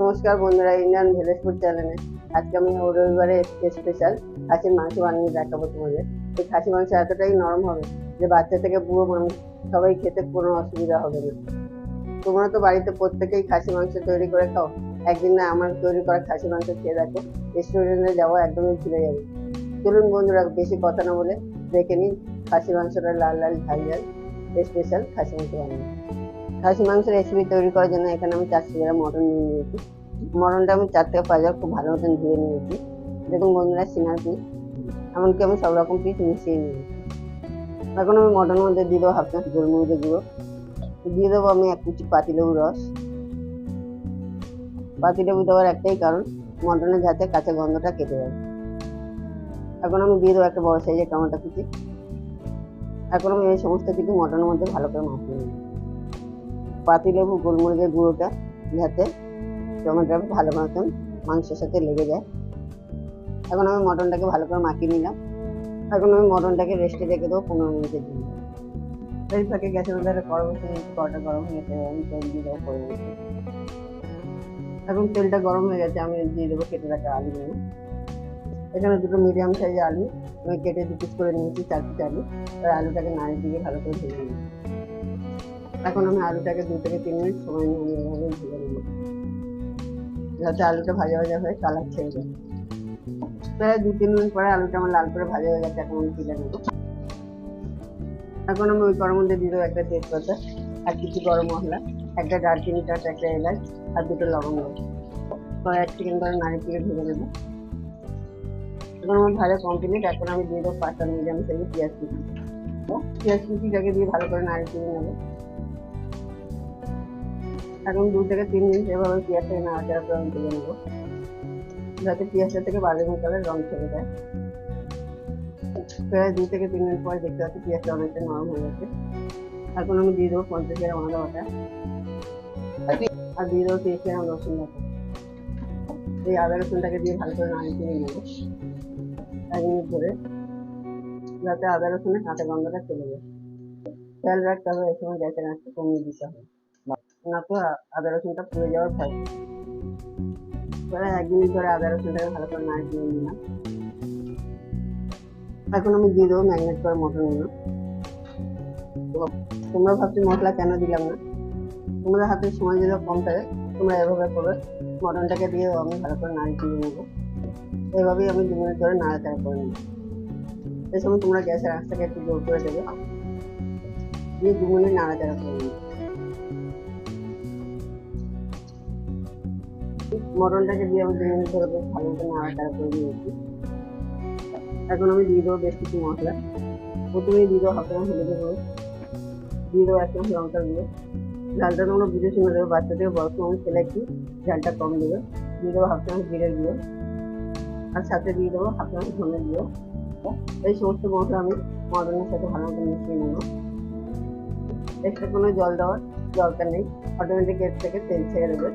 নমস্কার বন্ধুরা, Indian village food চ্যানেলে। আজকে আমি রবিবারে স্পেশাল খাসির মাংস বানিয়ে দেখাবো তোমাদের। এই খাসি মাংস এতটাই নরম হবে যে বাচ্চা থেকে বুড়ো মানুষ সবাই খেতে কোনো অসুবিধা হবে না। তোমরা তো বাড়িতে প্রত্যেকেই খাসি মাংস তৈরি করে খাও। একদিন না আমার তৈরি করা খাসি মাংস খেয়ে দেখো রেস্টুরেন্টে যাওয়া একদমই ভুলে যাবে। চলুন বন্ধুরা, বেশি কথা না বলে দেখে নিন খাসি মাংসটা লাল লাল, ঝাল ঝাল স্পেশাল খাসি মাংস বানাবো খাসি মাংসের রেসিপি তৈরি করার জন্য এখানে আমি চারশো গ্রাম মটন নিয়ে নিয়েছি। মটনটা আমি চার থেকে পাঁচ খুব ভালো মতন ধুয়ে নিয়েছি। দেখুন বন্ধুরা, সিনার পিস এমনকি আমি সব রকম পিস মিশিয়ে নিয়েছি। এখন আমি মটনের মধ্যে দিয়ে দেবো হাফ চামচ গোলমরিচের গুঁড়ো। দিয়ে দেবো আমি এক কুচি পাতিলেবু রস। পাতিলেবু দেওয়ার একটাই কারণ, মটনের যাতে কাঁচা গন্ধটা কেটে যাবে এখন আমি দিয়ে দেবো একটা বড় সাইজের টমেটো কুচি। এখন আমি এই সমস্ত কিছু মটনের মধ্যে ভালো করে মাখিয়ে নিই পাতিলেবু গোলমরিচের গুঁড়োটা যাতে টমেটোটা ভালো মতন মাংসের সাথে লেগে যায়। এখন আমি মটনটাকে ভালো করে মাখিয়ে নিলাম। এখন আমি মটনটাকে রেস্টে রেখে দেবো পনেরো মিনিটের জন্য। এই ফাঁকে গ্যাসের মধ্যে বসে নিয়েছি কড়াটা গরম হয়ে গেছে, আমি তেল দিয়ে দেবো পরে এখন তেলটা গরম হয়ে গেছে, আমি দিয়ে দেবো কেটে রাখা আলু। নেব এখানে দুটো মিডিয়াম সাইজের আলু, আমি কেটে দু পিস করে নিয়েছি চার পিস আলু। আর আলুটাকে নাড়ি দিয়ে ভালো করে ভেজে নিই এখন আমি আলুটাকে দু থেকে তিন মিনিট সময় নিয়ে আমি এভাবে ভেজে নেব। যাতে আলুটা ভাজা ভাজা হয়ে কালার ছেড়ে যায় প্রায় দু তিন মিনিট পরে আলুটা আমার লাল করে ভাজা হয়ে গেছে, এখন আমি তুলে নেব। এখন আমি ওই করার মধ্যে দিয়ে দেবো একটা তেজপাতা আর কিছু গরম মশলা, একটা দারচিনি কাঠ একটা এলাচ আর দুটো লবঙ্গ। কয়েক চিকেন করে নাড়ি দিয়ে ভেজে নেব। এখন আমার ভাজা কমপ্লিট এখন আমি দিয়ে দেবো পাঁচটা মিডিয়াম সাইজে পেঁয়াজ কুচি। পেঁয়াজ কুচিটাকে দিয়ে ভালো করে নাড়ি দিয়ে নেব। এখন দু থেকে তিন মিনিট এভাবে পেঁয়াজটাকে নাড়াচাড়া করে ভেজে নেব। যাতে পেঁয়াজটা থেকে বাদামি কালার রং ছেড়ে যায়। প্রায় দু থেকে তিন মিনিট পরে দেখতে পাচ্ছি পেঁয়াজটা অনেকটা নরম হয়ে গেছে। এখন আমি দিয়ে দেবো পঞ্চাশ গ্রাম আদা বাটা। আর দিয়ে দেবো তিরিশ গ্রাম রসুন বাটা। এই আদা রসুনটাকে দিয়ে ভালো করে নাড়ি দিয়ে নেব। এক মিনিট ধরে। যাতে আদা রসুনের কাঁচা গন্ধটা চলে যায়। খেয়াল রাখতে হবে এই সময় গ্যাসের আঁচটা কমিয়ে দিতে হবে। না তো আদা রসুনটা পুড়ে যাওয়ার ভয়। প্রায় এক মিনিট ধরে আদা রসুনটাকে ভালো করে নাড়ি দিয়ে নিলাম। এখন আমি দিয়ে দেবো ম্যাগনেট করে করা মটনগুলো তোমরা ভাবছ মশলা কেন দিলাম না? তোমাদের হাতে সময় যদি কম থাকে তোমরা এভাবে করবে। মটনটাকে দিয়ে আমি ভালো করে নাড়ি দিয়ে নেব। এভাবেই আমি দু মিনিট ধরে নাড়াচাড়া করে নেব। এই সময় তোমরা গ্যাসের আঁচটাকে একটু জোর করে দেবে। দিয়ে দু মিনিট নাড়াচাড়া করে নেবে। মটনটাকে দিয়ে আমি দু মিনিট ধরে বেশ ভালো মতো নাড়াচাড়া করে নিয়েছি এখন আমি দিয়ে দেবো বেশ কিছু মশলা। প্রথমেই দিয়ে দেবো হাফ চামচ হলুদের গুঁড়ো। দিয়ে দেবো এক চামচ লঙ্কা গুঁড়ো। ঝালটা তোমরা বুঝে শুনে দেবো বাচ্চা থেকে সময় খেলে একটু ঝালটা কম দেবে। দিয়ে দেবো হাফ চামচ জিরের গুঁড়ো। আর সাথে দিয়ে দেবো হাফ চামচ ধনে গুঁড়ো। এই সমস্ত মশলা আমি মটনের সাথে ভালো মতো মিশিয়ে নেব। এক্সট্রা কোনো জল দেওয়ার দরকার নেই। অটোমেটিক এর থেকে তেল ছেড়ে দেবে।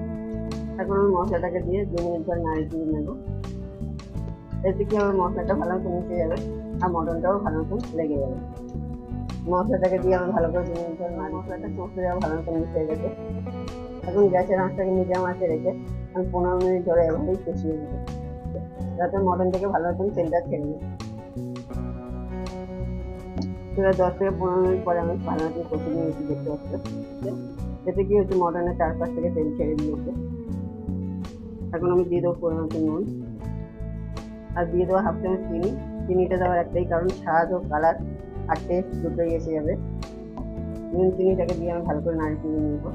এখন আমি মশলাটাকে দিয়ে দু মিনিট ধরে নাড়ি দিয়ে নেব। এতে কি আমার মশলাটা ভালো মতো মিশে যাবে আর মটনটাও ভালো মতো লেগে যাবে। মশলাটাকে দিয়ে আমি ভালো করে দু মিনিট ধরে নাড়ি মশলাটা সমস্ত জায়গা ভালো মতো মিশে গেছে। এখন গ্যাসের আঁচটাকে মিডিয়াম আঁচে রেখে আমি পনেরো মিনিট ধরে এভাবেই কষিয়ে নেব। যাতে মটন থেকে ভালো মতন তেলটা ছেড়ে নেয় সেটা দশ থেকে পনেরো মিনিট পরে আমি ভালো মতো কষিয়ে নিয়েছি, দেখতে পাচ্ছি? এতে কি হচ্ছে, মটনের চারপাশ থেকে তেল ছেড়ে দিয়েছে। এখন আমি দিয়ে দেবো পরিমাণ নুন আর দিয়ে দেবো হাফ চামচ চিনি। চিনিটা দেওয়ার একটাই কারণ, স্বাদ ও কালার আর টেস্ট দুটোই এসে যাবে। নুন চিনিটাকে দিয়ে আমি ভালো করে নাড়ি দিয়ে নিব।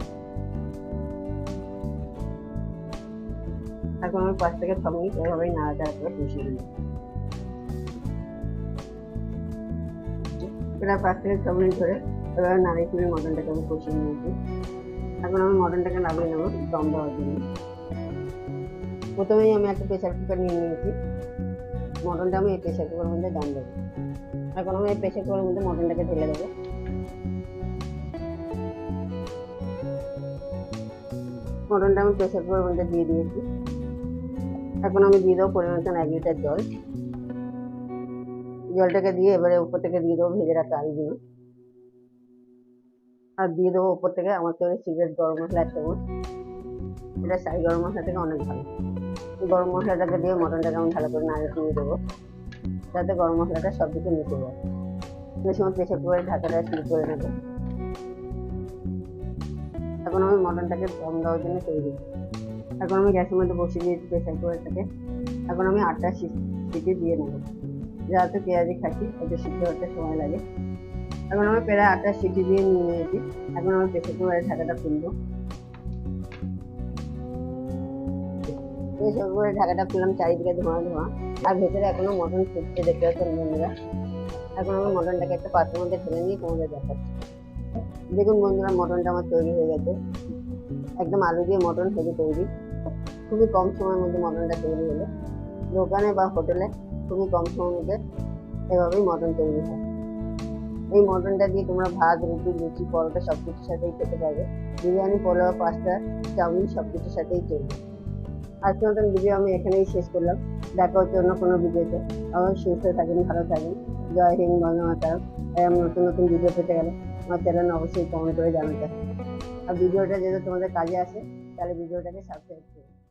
এখন আমি পাঁচ থেকে ছ মিনিট এভাবেই নাড়াচাড়া করে কষিয়ে নিই প্রায় পাঁচ থেকে ছ মিনিট ধরে এবার নাড়িয়ে চুড়ি মটনটাকে আমি কষিয়ে নিয়েছি। এখন আমি মটনটাকে নামিয়ে নেব দম দেওয়ার জন্য। প্রথমেই আমি একটা প্রেশার কুকার নিয়ে নিয়েছি। মটনটা আমি এই প্রেশার কুকারের মধ্যে দম দেবো। এখন আমি এই প্রেশার কুকারের মধ্যে মটনটাকে ঢেলে দেবো। মটনটা আমি প্রেশার কুকারের মধ্যে দিয়ে দিয়েছি। এখন আমি দিয়ে দেবো পরিমাণ এক লিটার জল। জলটাকে দিয়ে এবারে উপর থেকে দিয়ে দেবো ভেজে রাখা আলুগুলো। আর দিয়ে দেবো উপর থেকে আমার তৈরি সিগারেট গরম মশলা এক চামচ এটা সাই গরম মশলা থেকে অনেক ভালো। গরম মশলাটাকে দিয়ে মটনটাকে আমি ভালো করে নাড়িয়ে দিয়ে দেবো। যাতে গরম মশলাটা সব দিকে মিশে যায়। এই সময় প্রেশার কুকারে ঢাকাটা সিল করে নেব। এখন আমি মটনটাকে দম দেওয়ার জন্য তৈরি এখন আমি গ্যাসের মধ্যে বসিয়ে দিয়েছি প্রেশার কুকারটাকে। এখন আমি আটটা সিটি দিয়ে নেব। যাতে পেঁয়াজি খাচ্ছি ওটা সিদ্ধ হতে সময় লাগে। এখন আমি প্রায় আটটা সিটি দিয়ে নিয়ে নিয়েছি। এখন আমি প্রেশার কুকারের ঢাকাটা খুলবো। প্রেশার কুকারের ঢাকাটা খুললাম চারিদিকে ধোঁয়া ধোঁয়া। আর ভেতরে এখনও মটন ফুটছে, দেখতে পাচ্ছেন বন্ধুরা। এখন আমি মটনটাকে একটা পাত্রের মধ্যে ঢেলে নিয়ে তোমাদের দেখাচ্ছি। দেখুন বন্ধুরা, মটনটা আমার তৈরি হয়ে গেছে। একদম আলু দিয়ে মটন হেভি তৈরি। খুবই কম সময়ের মধ্যে মটনটা তৈরি হলো। দোকানে বা হোটেলে খুবই কম সময়ের মধ্যে এভাবেই মটন তৈরি হয়। এই মটনটা দিয়ে তোমরা ভাত, রুটি, লুচি, পরোটা সব কিছুর সাথেই খেতে পারবে। বিরিয়ানি, পোলাও, পাস্তা, চাউমিন সব কিছুর সাথেই চলবে। আজকের মতন ভিডিও আমি এখানেই শেষ করলাম। দেখা হচ্ছে অন্য কোনো ভিডিওতে আমার সুস্থ থাকেন, ভালো থাকেন। জয় হিন্দ বন্দমাতা এরকম নতুন নতুন ভিডিও পেতে গেলে আমার চ্যানেল অবশ্যই কমেন্ট করে জানাতে। আর ভিডিওটা যদি তোমাদের কাজে আসে, তাহলে ভিডিওটাকে সাবস্ক্রাইব করো